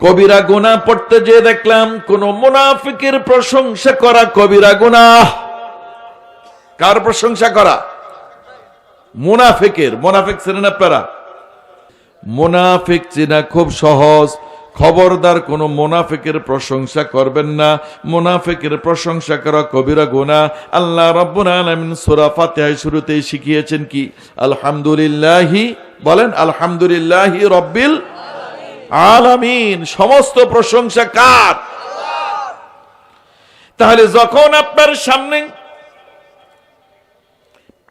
কবিরা গুনাহ পড়তে যে দেখলাম কোন মুনাফিকের প্রশংসা করা কবিরা গুনাহ। কার প্রশংসা করা? মুনাফিকের। মুনাফিক ছিলেন আপনারা? মুনাফিক চেনা খুব সহজ। খবরদার কোন মুনাফিকের প্রশংসা করবেন না। মুনাফিকের প্রশংসা করা কবিরা গোনা আল্লাহ রাব্বুল আলামিন শুরুতেই শিখিয়েছেন কি? আলহামদুলিল্লাহি, বলেন আলহামদুলিল্লাহি রব্বিল আলামিন। সমস্ত প্রশংসা কার? তাহলে যখন আপনার সামনে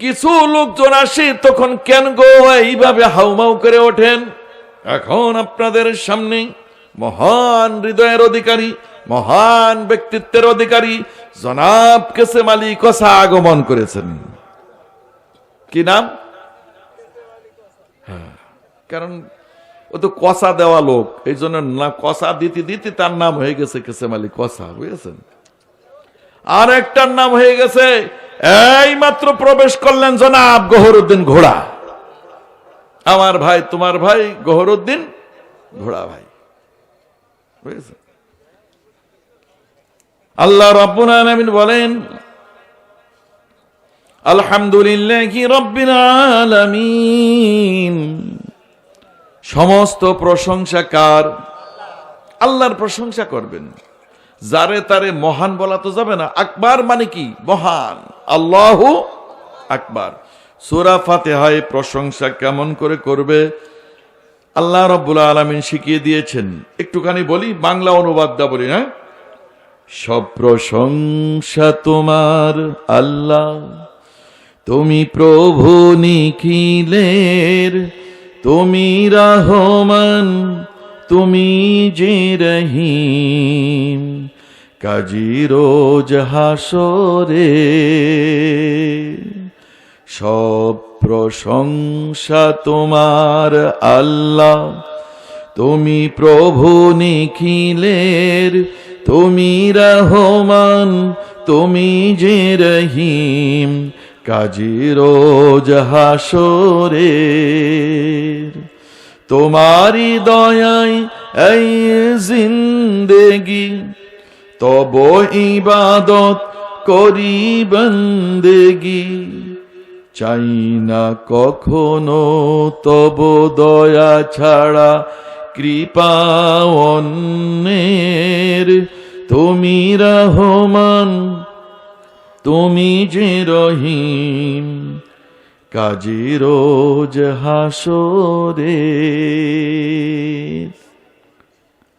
কিছু লোকজন আসে, তখন কেন গো এইভাবে হাউমাউ করে ওঠেন। এখন আপনাদের সামনে মহান হৃদয়ের অধিকারী মহান ব্যক্তিত্বের অধিকারী জনাব কেসে মালিক কসা আগমন করেছেন। কি নাম? হ্যাঁ, কারণ ও তো কষা দেওয়া লোক এই জন্য না কষা দিতে দিতে তার নাম হয়ে গেছে কেসে মালিক কষা বুঝেছেন? আর একটার নাম হয়ে গেছে এই মাত্র প্রবেশ করলেন জনাব গহরুদ্দিন ঘোড়া। আমার ভাই তোমার ভাই গহরুদ্দিন ঘোড়া ভাই। বুঝেছেন আল্লাহ আলামিন বলেন, আলহামদুলিল্লাহি সমস্ত প্রশংসা কার? আল্লাহর প্রশংসা করবেন। যারে তারে মহান বলা তো যাবে না। আকবার মানে কি? মহান। আল্লাহ আকবার। সুরা ফাতেহায় প্রশংসা কেমন করে করবে? আল্লাহ রব্বুল আলমিন শিখিয়ে দিয়েছেন। একটুখানি বলি, বাংলা অনুবাদটা বলি না সব প্রশংসা তোমার আল্লাহ, তুমি প্রভু নিখিলের, তুমি রহমান, তুমি যে রহিম, কাজী রোজ হাসরে, সব প্রশংসা তোমার আল্লাহ। তুমি প্রভু নিখিলের, তুমি রহমান, তুমি যে রহিম, কাজী রোজ হাসরে তোমারি দয়াই এই জিন্দেগি, তব ইবাদত করি বন্দেগি। চাই না কখনো তব দয়া ছাড়া, কৃপা অন্যের। তুমি রহমান, তুমি যে রহিম কাজী রোজ হাসরে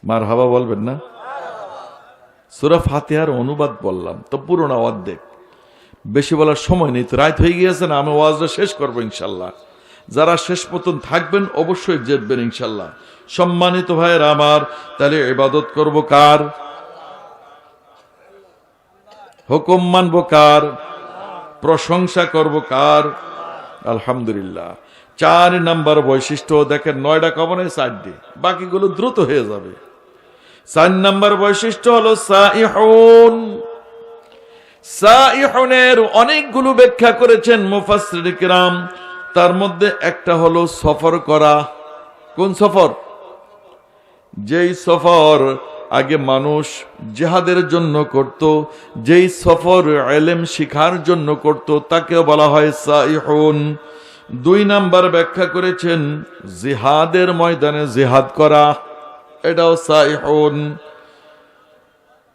মার হাবা বলবেন না? সুরা ফাতেহার অনুবাদ বললাম, তো পুরোনা অর্ধেক বেশি বলার সময় নেই, তো রাত হয়ে গিয়েছে না, আমি ওয়াজটা শেষ করব ইনশাল্লাহ। যারা শেষ মতন থাকবেন, অবশ্যই জেতবেন ইনশাল্লাহ। সম্মানিত ভাইয়ের আমার, তাহলে ইবাদত করব কার? হুকুম মানব কার? প্রশংসা করব কার? আলহামদুলিল্লাহ। চার নাম্বার বৈশিষ্ট্য, দেখেন নয়টা কমনে চারটি বাকিগুলো দ্রুত হয়ে যাবে। চার নাম্বার বৈশিষ্ট্য হলো সাইহুন। সাইহুনের অনেকগুলো ব্যাখ্যা করেছেন মুফাসসির কিরাম। তার মধ্যে একটা হলো সফর করা। কোন সফর? যেই সফর আগে মানুষ জেহাদের জন্য করত, যেই সফর এলেম শিখার জন্য করত তাকে বলা হয় সাইহুন। দুই নাম্বার ব্যাখ্যা করেছেন, জিহাদের ময়দানে জিহাদ করা। এটাও সাইহুন।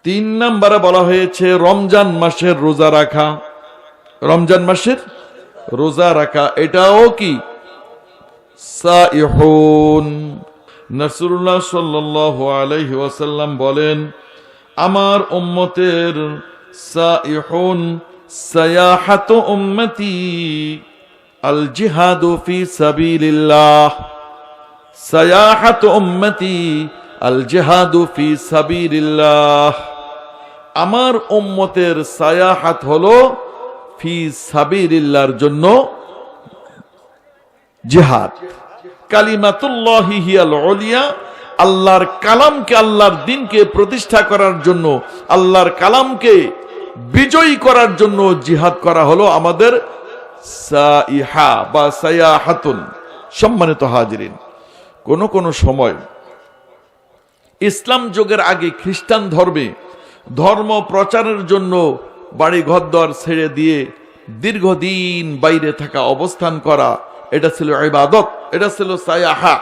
তিন নাম্বারে বলা হয়েছে, রমজান মাসের রোজা রাখা। রমজান মাসের রোজা রাখা, এটাও কি? নসরুল্লাহ বলেন, আমার উম্মতের উম্মতি আল জিহাদু ফি উম্মতি আল জিহাদু আমার উম্মতের সায়াহাত হলো ফি সাবিলিল্লাহর জন্য জিহাদ। কালিমাতুল্লাহি হিয়াল উলিয়া, আল্লাহর কালামকে আল্লাহর দিনকে প্রতিষ্ঠা করার জন্য, আল্লাহর কালামকে বিজয়ী করার জন্য জিহাদ করা হলো আমাদের বা সম্মানিত হাজিরিন। কোন কোন সময় ইসলাম যুগের আগে খ্রিস্টান ধর্মে ধর্ম প্রচারের জন্য বাড়ি ঘরদর ছেড়ে দিয়ে দীর্ঘদিন বাইরে থাকা অবস্থান করা, এটা ছিল ইবাদত, এটা ছিল সায়াহা।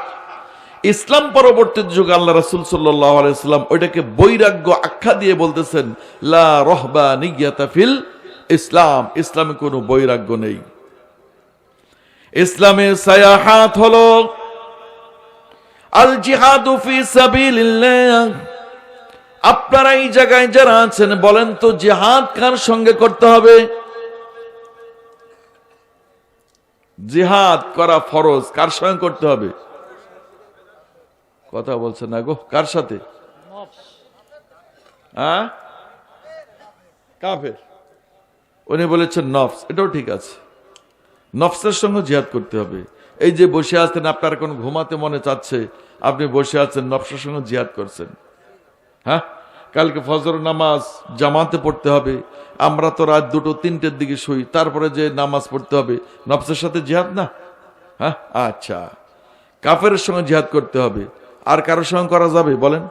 ইসলাম পরবর্তী যুগে আল্লাহ রাসুল সাল্লাম ওইটাকে বৈরাগ্য আখ্যা দিয়ে বলতেছেন, লা রহবা নিয়াতাফিল ইসলাম, ইসলামে কোনো বৈরাগ্য নেই। ইসলামে সায়াহাত হল আল জিহাদু ফি সাবিলিল্লাহ। আপনারা এই জায়গায় যারা আছেন, বলেন তো জিহাদ কার সঙ্গে করতে হবে? জিহাদ করা ফরজ, কার সঙ্গে করতে হবে? কথা বলছেন না গো, কার সাথে? হ্যাঁ? কাফের। উনি বলেছেন নফস, এটাও ঠিক আছে। নফসের সঙ্গে জিহাদ করতে হবে। এই যে বসে আছেন, আপনার কোন ঘুমাতে মনে চাচ্ছে, আপনি বসে আছেন, নফসের সঙ্গে জিহাদ করছেন। হ্যাঁ? কালকে ফজর নামাজ জামাতে পড়তে হবে। আমরা তো রাত দুটো তিনটের দিকে শুই, তারপরে যে নামাজ পড়তে হবে। নফসের সাথে জিহাদ না? হ্যাঁ? আচ্ছা। কাফের সঙ্গে জিহাদ করতে হবে। আর কারোর সঙ্গে করা যাবে বলেন?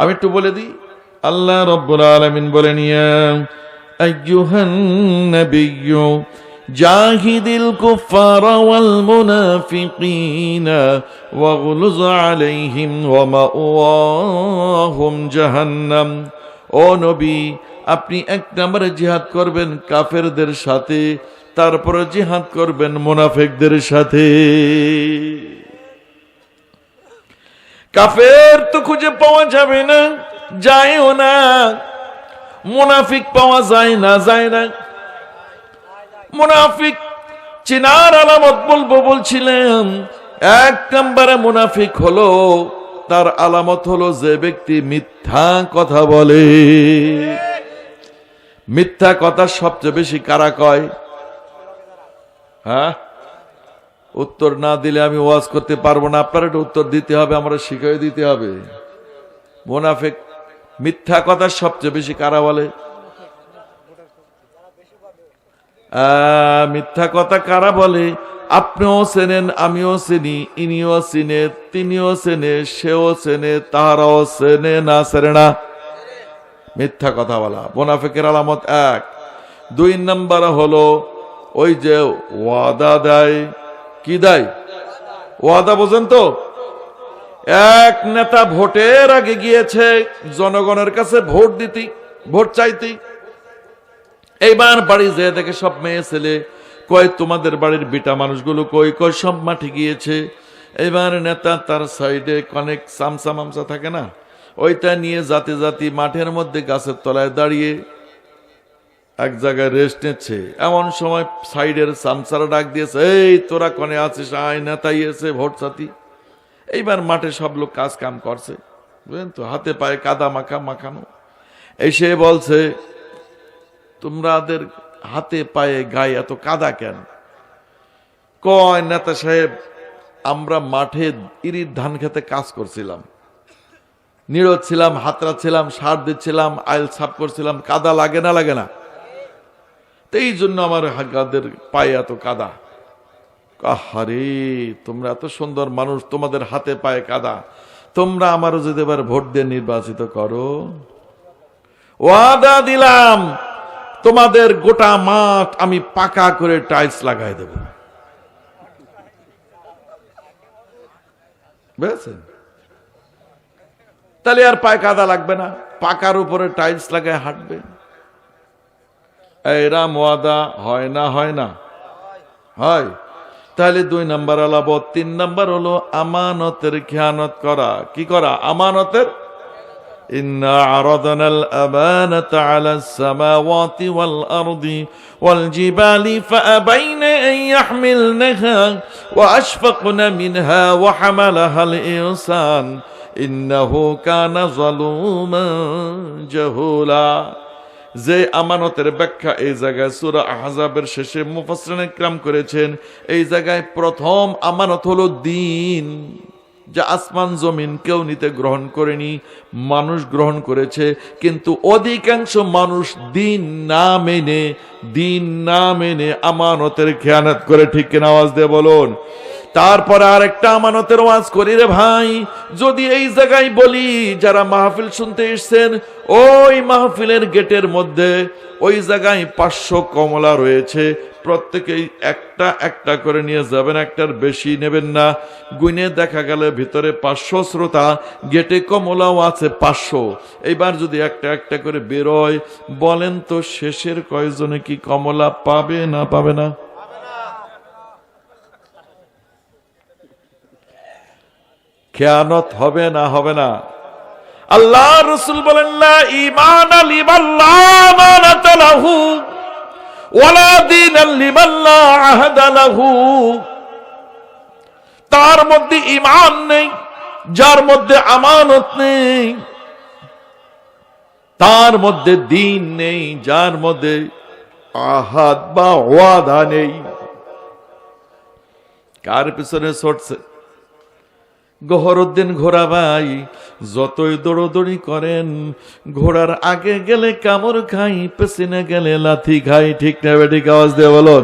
আমি একটু বলে দিই। আল্লাহ রব্বুল আলামিন বলেন, ইয়া ওয়াল মুনাফিকিনা ওয়াগলুজ আলাইহিম ওয়া মাওয়াহুম জাহান্নাম। ও নবী, আপনি এক নম্বরে জিহাদ করবেন কাফেরদের সাথে, তারপরে জিহাদ করবেন মুনাফিকদের সাথে। কাফের তো খুঁজে পাওয়া যাবে না, যায়ও না। মুনাফিক পাওয়া যায় না যায় না। মুনাফিক। চিনার আলামত বলব, বলছিলাম, এক নম্বরে মুনাফিক হলো, তার আলামত হলো যে ব্যক্তি মিথ্যা কথা বলে। মিথ্যা কথা সবচেয়ে বেশি কারা কয়? হ্যাঁ? উত্তর না দিলে আমি ওয়াজ করতে পারব না। আপনার একটা উত্তর দিতে হবে, আমরা শিখিয়ে দিতে হবে। মোনাফেক মিথ্যা কথা সবচেয়ে বেশি কারা বলে? মিথ্যা কথা কারা বলে? আপনিও চেনেন, আমিও চিনি, ইনিও চিনে, তিনিও চেনে, সেও চেনে, তাহারাও চেনে না চেনে না। মিথ্যা কথা বলা। মোনাফেকের আলামত এক। দুই নাম্বার হলো, ওই যে ওয়াদা দেয়, কি দেয়? ওয়াদা, বোঝেন তো? এক নেতা ভোটের আগে গিয়েছে, জনগণের কাছে ভোট দিতি, ভোট চাইতি। এইবার বাড়ি যেয়ে দেখে সব মেয়ে ছেলে, কয়, তোমাদের বাড়ির বিটা মানুষগুলো কই? কয়, সব মাঠে গিয়েছে। এবার নেতা তার সাইডে অনেক সামসা মামসা থাকে না? ওইটা নিয়ে জাতি জাতি মাঠের মধ্যে গাছের তলায় দাঁড়িয়ে এক জায়গায় রেস্ট নিচ্ছে। এমন সময় সাইডের সামসারা ডাক দিয়েছে, এই, তোরা কনে আছিস? আয়, নেতাই এসে ভোট সাথী। এইবার মাঠে সব লোক কাজ কাম করছে। বুঝলেন তো? হাতে পায়ে কাদা মাখা মাখানো। এসে বলছে তোমরাদের হাতে পায়ে, গায়ে এত কাদা কেন? কয় নেতা সাহেব, আমরা মাঠে ইরির ধান খেতে কাজ করছিলাম। নিড় ছিলাম হাতরা ছিলাম, সার দিচ্ছিলাম, আইল সাফ করছিলাম, কাদা লাগে না লাগে না। এই জন্য আমার হাগাদের পায়ে এত কাদা। আহারে, তোমরা এত সুন্দর মানুষ, তোমাদের হাতে পায়ে কাদা। তোমরা আমারও যদি এবার ভোট দিয়ে নির্বাচিত করো। ওয়াদা দিলাম তোমাদের গোটা মাঠ আমি পাকা করে টাইলস লাগাই দেব। তাহলে আর পায়ে কাদা লাগবে না। পাকার উপরে টাইলস লাগায় হাঁটবে। এরা ওয়াদা, হয় না হয় না। হয়। তাহলে দুই নাম্বার আলাবত তিন নাম্বার হলো, আমানতের খেয়ানত করা। কি করা? আমানতের إن عرضنا الأمانة على السماوات والأرض والجبال فأبين أن يحملنها وأشفقن منها وحملها الإنسان إنه كان ظلوما جهولا যে আমানতের ব্যাখ্যা এই জায়গায় সুরা আহজাবের শেষে মুফাসরান ক্রাম করেছেন এই জায়গায় প্রথম আমানত হলো দিন যে আসমান জমিন কেউ নিতে গ্রহণ করেনি, মানুষ গ্রহণ করেছে, কিন্তু অধিকাংশ মানুষ দিন না মেনে, দিন না মেনে আমানতের খেয়ানত করে, ঠিক কিনা আওয়াজ দিয়ে বলুন। তারপরে আর একটা আমানতের ওয়াজ করি রে ভাই, যদি এই জায়গায় বলি, যারা মাহফিল শুনতে এসছেন, ওই মাহফিলের গেটের মধ্যে, ওই জায়গায় পাঁচশো কমলা রয়েছে প্রত্যেকেই একটা একটা করে নিয়ে যাবেন, একটার বেশি নেবেন না। গুইনে দেখা গেলে ভিতরে পাঁচশো শ্রোতা, গেটে কমলাও আছে পাঁচশো। এইবার যদি একটা একটা করে বেরোয়, বলেন তো শেষের কয়জনে কি কমলা পাবে না পাবে না? খেয়ানত হবে না হবে না। আল্লাহ রসুল বলেন না ইমান আলী তার মধ্যে ইমান নেই, যার মধ্যে আমানত নেই, তার মধ্যে দিন নেই, যার মধ্যে আহাদ বা ওয়াদা নেই। কার পিছনে ছড়ছে গহরুদ্দিন ঘোড়া ভাই, যতই দৌড়দৌড়ি করেন, ঘোড়ার আগে গেলে কামড় খাই, পেছনে গেলে লাথি খাই, ঠিক না ঠিক আওয়াজ দিয়ে বলো